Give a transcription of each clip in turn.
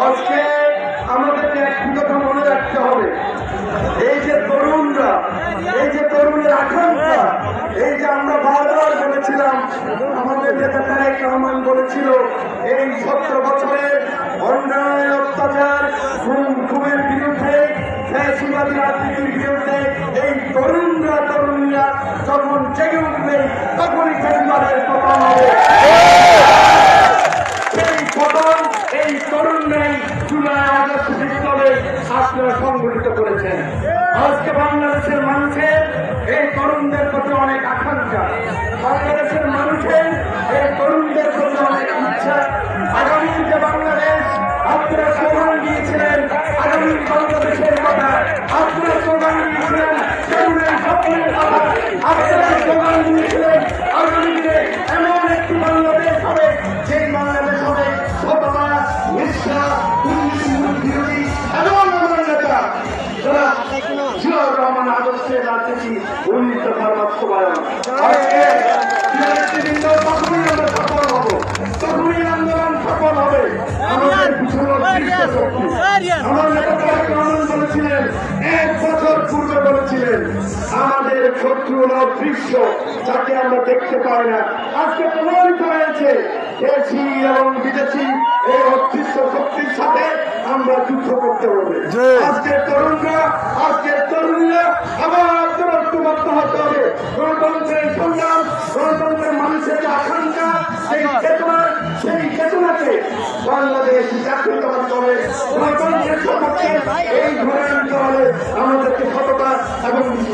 আজকে আমাদেরকে একটি কথা মনে রাখতে হবে। এই যে তরুণরা, এই যে তরুণের আকাঙ্ক্ষা, এই যে আমরা বারবার বলেছিলাম, আমাদের নেতা তারেক রহমান বলেছিল, এই আজকে বাংলাদেশের মানুষের এই তরুণদের বলেছিলেন এক বছর পূর্বে বলেছিলেন আমাদের শত্রু দৃশ্য যাকে আমরা দেখতে পাই না। আজকে প্রমাণিত হয়েছে দেশি এবং বিদেশি এই অদৃশ্য শক্তির সাথে আমরা যুদ্ধ করতে হবে। আজকের তরুণরা আজকের তরুণরা আবার ঐক্যবদ্ধ হতে হবে। গণতন্ত্রের সংগ্রাম গণতন্ত্রের মানুষের আকাঙ্ক্ষা সেই চেতনা সেই চেতনাকে বাংলাদেশ জাতীয়তাবাদ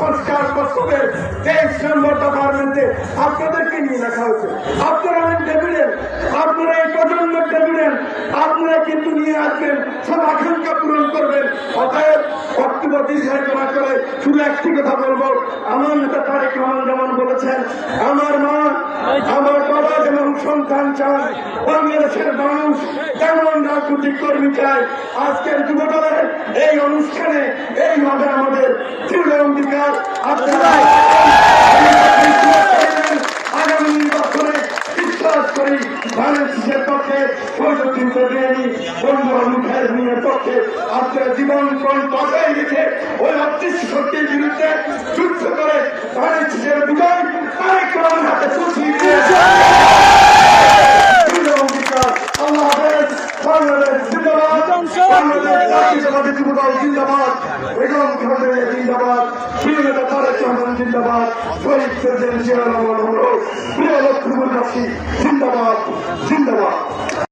সংস্কার তেইশ নম্বর আপনাদেরকে নিয়ে রাখা হয়েছে। আপনারা আপনারা এই প্রজন্মের আপনারা কিন্তু নিয়ে আসবেন, সব আকাঙ্ক্ষা পূরণ করবেন। অতএব করে শুধু একটি কথা বলব। আমার নেতা তারেক রহমান যেমন বলেছেন, আমার চান বাংলাদেশের মানুষ তেমন রাজনৈতিক কর্মী চায়? আজকের যুবদলের এই অনুষ্ঠানে এইভাবে আমাদের দৃঢ় অঙ্গীকার আগামী নির্বাচনে বাংলাদেশের পক্ষে ওই বিরুদ্ধে যুদ্ধ করে বাংলাদেশের বিজয় হাতে দিয়েছে দৃঢ় অঙ্গীকার আল্লাহ হাফেজ বাংলাদেশ জিন্দাবাদ বাংলাদেশ জাতীয়তাবাদী যুবদল জিন্দাবাদ বেগম খালেদা জিন্দাবাদ প্রিয় নেতা তারেক রহমান জিন্দাবাদ। শহীদ প্রেসিডেন্ট জিয়া রহমান প্রিয় লক্ষ্মীপুরবাসী জিন্দাবাদ জিন্দাবাদ